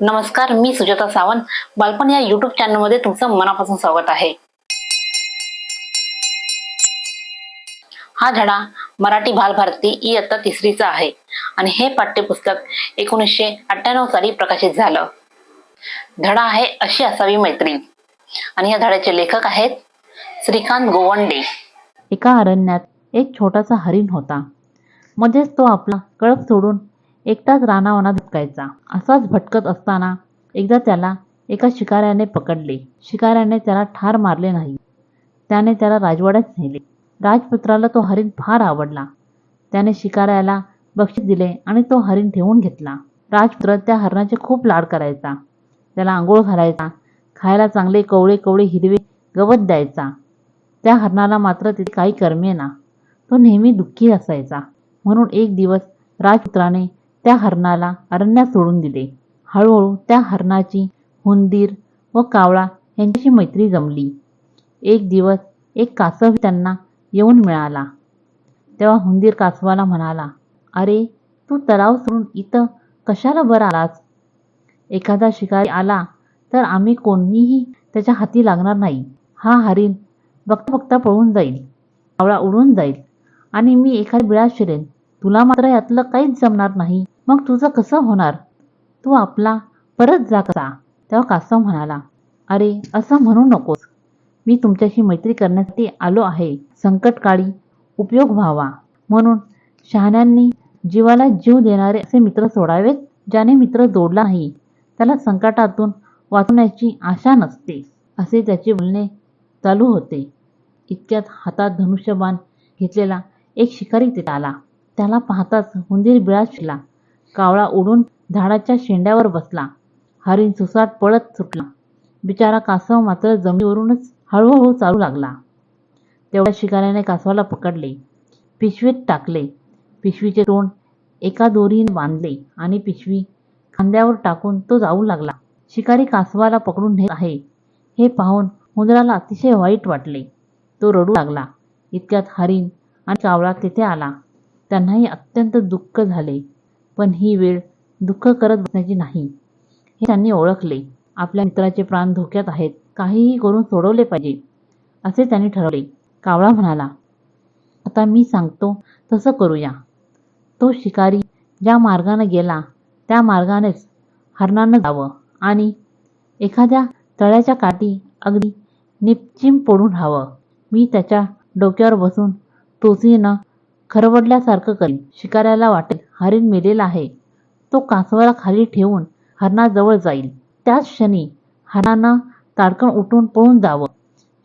नमस्कार मी सुजाता सावंत. बालपण या युट्यूब चॅनलमध्ये तुमचं मनापासून स्वागत आहे. हा धडा मराठी बालभारती इयत्ता तिसरीचा आहे. आणि हे पाठ्यपुस्तक एकोणीसशे अठ्ठ्याण्णव साली प्रकाशित झालं. धडा आहे अशी असावी मैत्रीण. आणि या धड्याचे लेखक आहेत श्रीकांत गोवंडे. एका अरण्यात एक छोटासा हरिण होता. मध्येच तो आपला कळप सोडून एकटाच रानावनात भटकायचा असाच भटकत असताना एकदा त्याला एका शिकाऱ्याने पकडले. शिकाऱ्याने त्याला ठार मारले नाही. त्याने त्याला राजवाड्यात नेले. राजपुत्राला तो हरिण फार आवडला. त्याने शिकाऱ्याला बक्षीस दिले आणि तो हरिण ठेवून घेतला. राजपुत्र त्या हरणाचे खूप लाड करायचा. त्याला आंघोळ घालायचा. खायला चांगले कवळे कवळे हिरवे गवत द्यायचा. त्या हरणाला मात्र तिथे काही करमेना तो नेहमी दुःखी असायचा. म्हणून एक दिवस राजपुत्राने त्या हरणाला अरण्यात सोडून दिले. हळूहळू त्या हरणाची हुंदीर व कावळा यांच्याशी मैत्री जमली. एक दिवस एक कासव त्यांना येऊन मिळाला. तेव्हा हुंदीर कासवाला म्हणाला अरे तू तलाव सोडून इथं कशाला बरं आलास? एखादा शिकारी आला तर आम्ही कोणीही त्याच्या हाती लागणार नाही. हा हरिण बघता बघता पळून जाईल कावळा उडून जाईल आणि मी एखाद्या बिळात शिरेन. तुला मात्र यातलं काहीच जमणार नाही. मग तुझं कसं होणार? तू आपला परत जा कसा? तेव्हा कासव म्हणाला अरे असं म्हणू नकोस. मी तुमच्याशी मैत्री करण्यासाठी आलो आहे. संकटकाळी उपयोग व्हावा. म्हणून शहाण्यांनी जीवाला जीव देणारे असे मित्र सोडावेत ज्याने मित्र जोडला नाही. त्याला संकटातून वाचवण्याची आशा नसते. असे त्याचे बोलणे चालू होते. इतक्यात हातात धनुष्यबाण घेतलेला एक शिकारी तिथे आला. त्याला पाहताच हुंदीर बिळा शिला कावळा उडून झाडाच्या शेंड्यावर बसला. हरिण सुसाट पळत सुटला. बिचारा कासव मात्र जमिनीवरूनच हळूहळू चालू लागला. तेवढ्या शिकाऱ्याने कासवाला पकडले. पिशवीत टाकले. पिशवीचे तोंड एका दोरीने बांधले आणि पिशवी खांद्यावर टाकून तो जाऊ लागला. शिकारी कासवाला पकडून नेत आहे. हे पाहून हुंदराला अतिशय वाईट वाटले. तो रडू लागला. इतक्यात हरिण आणि कावळा तेथे आला. त्यांनाही अत्यंत दुःख झाले. पण ही वेळ दुःख करत बसण्याची नाही. हे त्यांनी ओळखले. आपल्या मित्राचे प्राण धोक्यात आहेत. काहीही करून सोडवले पाहिजे असे त्यांनी ठरवले. कावळा म्हणाला आता मी सांगतो तसं करूया. तो शिकारी ज्या मार्गाने गेला त्या मार्गानेच हरणानं जावं आणि एखाद्या तळ्याच्या काठी अगदी निपचिम पडून राहावं. मी त्याच्या डोक्यावर बसून तोसीनं खरवडल्यासारखं करीन शिकाऱ्याला वाटेल. हरिण मेलेला आहे. तो कासवाला खाली ठेवून हरणाजवळ जाईल. त्याच क्षणी हरणानं ताडकन उठून पळून जावं.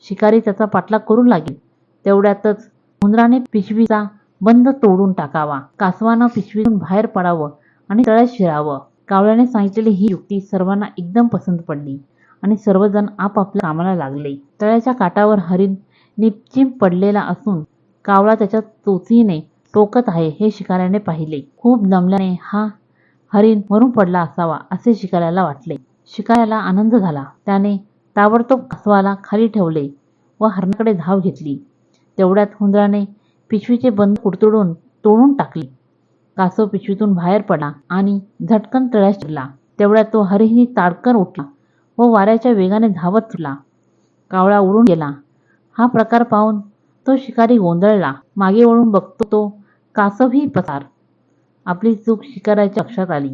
शिकारी त्याचा पाठलाग करू लागेल. तेवढ्यातच हुंदराने पिशवीचा बंद तोडून टाकावा. कासवानं पिशवीतून बाहेर पडावं आणि तळ्यात शिरावं. कावळ्याने सांगितलेली ही युक्ती सर्वांना एकदम पसंत पडली आणि सर्वजण आपापल्या कामाला लागले. तळ्याच्या काठावर हरिण निपचिम पडलेला असून कावळा त्याच्या चोचीने टोकत आहे हे शिकाऱ्याने पाहिले. खूप दमल्याने हा हरिण मरून पडला असावा असे शिकाऱ्याला वाटले. शिकाऱ्याला आनंद झाला. त्याने ताबडतोब कासवाला खाली ठेवले व हरणाकडे धाव घेतली. तेवढ्यात हुंदराने पिशवीचे बंद कुडतुडून तोडून टाकले. कासव पिशवीतून बाहेर पडला आणि झटकन तळ्यात शिरला. तेवढ्यात तो हरिणी ताडकन उठला व वाऱ्याच्या वेगाने धावत सुटला कावळा उडून गेला. हा प्रकार पाहून तो शिकारी गोंधळला. मागे वळून बघतो तो कासवही पसार. आपली चूक शिकाऱ्याच्या लक्षात आली.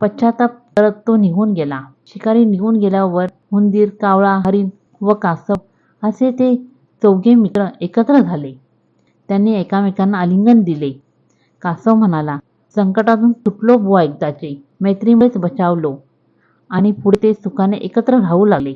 पश्चाताप करत तो निघून गेला. शिकारी निघून गेल्यावर हुंदीर कावळा हरिण व कासव असे ते चौघे मित्र एकत्र झाले. त्यांनी एकामेकांना आलिंगन दिले. कासव म्हणाला संकटातून सुटलो बुवा एकदाचे. मैत्रीमुळेच बचावलो. आणि पुढे ते सुखाने एकत्र राहू लागले.